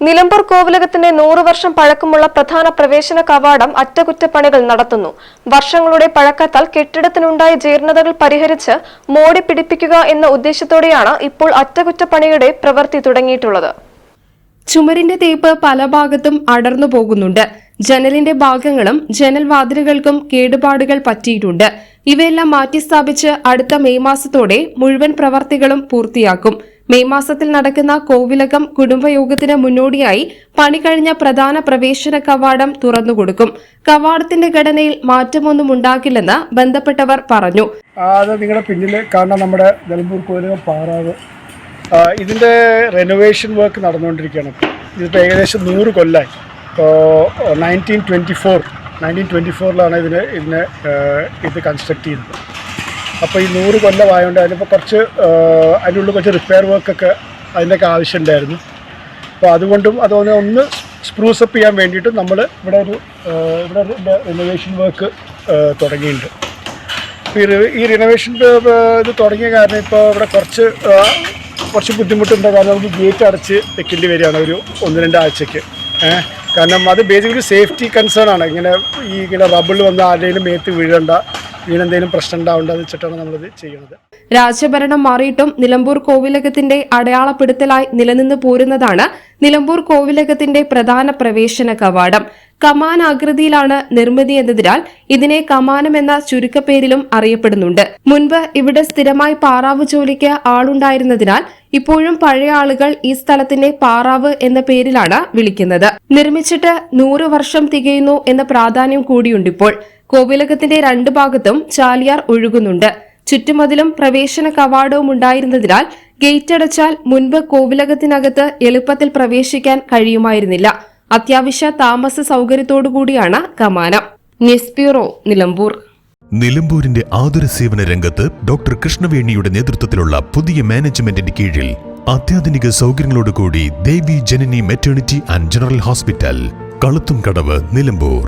നിലമ്പൂർ കോവിലകത്തിന്റെ നൂറു വർഷം പഴക്കമുള്ള പ്രധാന പ്രവേശന കവാടം അറ്റകുറ്റപ്പണികൾ നടത്തുന്നു. വർഷങ്ങളുടെ പഴക്കത്താൽ കെട്ടിടത്തിനുണ്ടായ ജീർണതകൾ പരിഹരിച്ച് മോടി പിടിപ്പിക്കുക എന്ന ഉദ്ദേശത്തോടെയാണ് ഇപ്പോൾ അറ്റകുറ്റപ്പണിയുടെ പ്രവൃത്തി തുടങ്ങിയിട്ടുള്ളത്. ചുമരിന്റെ തേപ്പ് പല ഭാഗത്തും അടർന്നു പോകുന്നുണ്ട്. ജനലിന്റെ ഭാഗങ്ങളും ജനൽവാതിലുകൾക്കും കേടുപാടുകൾ പറ്റിയിട്ടുണ്ട്. ഇവയെല്ലാം മാറ്റിസ്ഥാപിച്ച് അടുത്ത മെയ് മാസത്തോടെ മുഴുവൻ പ്രവർത്തികളും പൂർത്തിയാക്കും. മെയ് മാസത്തിൽ നടക്കുന്ന കോവിലകം കുടുംബയോഗത്തിന് മുന്നോടിയായി പണി കഴിഞ്ഞ പ്രധാന പ്രവേശന കവാടം തുറന്നുകൊടുക്കും. കവാടത്തിന്റെ ഘടനയിൽ മാറ്റമൊന്നും ഉണ്ടാകില്ലെന്ന് ബന്ധപ്പെട്ടവർ പറഞ്ഞു. അത് നിങ്ങളുടെ പിന്നിൽ കാണാൻ നമ്മുടെ നിലമ്പൂർ കോവിലകം പാറാവ്. ഇതിന്റെ റെനോവേഷൻ വർക്ക് നടന്നുകൊണ്ടിരിക്കുകയാണ്. ഇതിപ്പോൾ ഏകദേശം നൂറ് കൊല്ലായി. Nineteen twenty four nineteen twenty ഫോറിലാണ് ഇതിന് ഇതിനെ ഇത് കൺസ്ട്രക്ട് ചെയ്തത് അപ്പോൾ ഈ നൂറ് കൊല്ലമായതുകൊണ്ട് അതിനിപ്പോൾ കുറച്ച് അതിനുള്ളിൽ കുറച്ച് റിപ്പയർ വർക്കൊക്കെ അതിന്റെയൊക്കെ ആവശ്യമുണ്ടായിരുന്നു. അപ്പോൾ അതുകൊണ്ടും അതുപോലെ ഒന്ന് സ്പ്രൂസ് അപ്പ് ചെയ്യാൻ വേണ്ടിയിട്ട് നമ്മൾ ഇവിടെ ഒരു ഇവിടെ ഒരു റിനോവേഷൻ വർക്ക് തുടങ്ങിയിട്ടുണ്ട്. ഈ ഈ റിനോവേഷൻ ഇത് തുടങ്ങിയ കാരണം ഇപ്പോൾ ഇവിടെ കുറച്ച് കുറച്ച് ബുദ്ധിമുട്ടുണ്ട്. കാരണം നമുക്ക് ഗേറ്റ് അടച്ച് വെക്കേണ്ടി വരികയാണ് ഒരു ഒന്ന് രണ്ടാഴ്ചയ്ക്ക് ഏഹ് കാരണം അത് ബേസിക്കലി സേഫ്റ്റി കൺസേൺ ആണ്. ഇങ്ങനെ ഈ ഇങ്ങനെ റബ്ബിൾ വന്ന് ആരുടെയും മേത്ത് വീഴണ്ട. വീണെന്തെങ്കിലും പ്രശ്നം ഉണ്ടാവേണ്ടത് വെച്ചിട്ടാണ് നമ്മളിത് ചെയ്യുന്നത്. രാജ്യഭരണം മാറിയിട്ടും നിലമ്പൂർ കോവിലകത്തിന്റെ അടയാളപ്പെടുത്തലായി നിലനിന്ന് പോരുന്നതാണ് നിലമ്പൂർ കോവിലകത്തിന്റെ പ്രധാന പ്രവേശന കവാടം. കമാൻ ആകൃതിയിലാണ് നിർമ്മിതി എന്നതിനാൽ ഇതിനെ കമാനം എന്ന ചുരുക്കപ്പേരിലും അറിയപ്പെടുന്നുണ്ട്. മുൻപ് ഇവിടെ സ്ഥിരമായി പാറാവ് ജോലിക്ക് ആളുണ്ടായിരുന്നതിനാൽ ഇപ്പോഴും പഴയ ആളുകൾ ഈ സ്ഥലത്തിന്റെ പാറാവ് എന്ന പേരിലാണ് വിളിക്കുന്നത്. നിർമ്മിച്ചിട്ട് നൂറ് വർഷം തികയുന്നു എന്ന പ്രാധാന്യം കൂടിയുണ്ടിപ്പോൾ. കോവിലകത്തിന്റെ രണ്ടു ഭാഗത്തും ചാലിയാർ ഒഴുകുന്നുണ്ട്. ചുറ്റുമതിലും പ്രവേശന കവാടവും ഉണ്ടായിരുന്നതിനാൽ ഗേറ്റ് അടച്ചാൽ മുൻപ് കോവിലകത്തിനകത്ത് എളുപ്പത്തിൽ പ്രവേശിക്കാൻ കഴിയുമായിരുന്നില്ല. അത്യാവശ്യ താമസ സൗകര്യത്തോടുകൂടിയാണ് കമാനം. News bureau Nilambur. നിലമ്പൂരിന്റെ ആതുര സേവന രംഗത്ത് ഡോക്ടർ കൃഷ്ണവേണിയുടെ നേതൃത്വത്തിലുള്ള പുതിയ മാനേജ്മെന്റിന്റെ കീഴിൽ അത്യാധുനിക സൗകര്യങ്ങളോടുകൂടി Devi Janani maternity and general hospital കളുത്തും കടവ് നിലമ്പൂർ.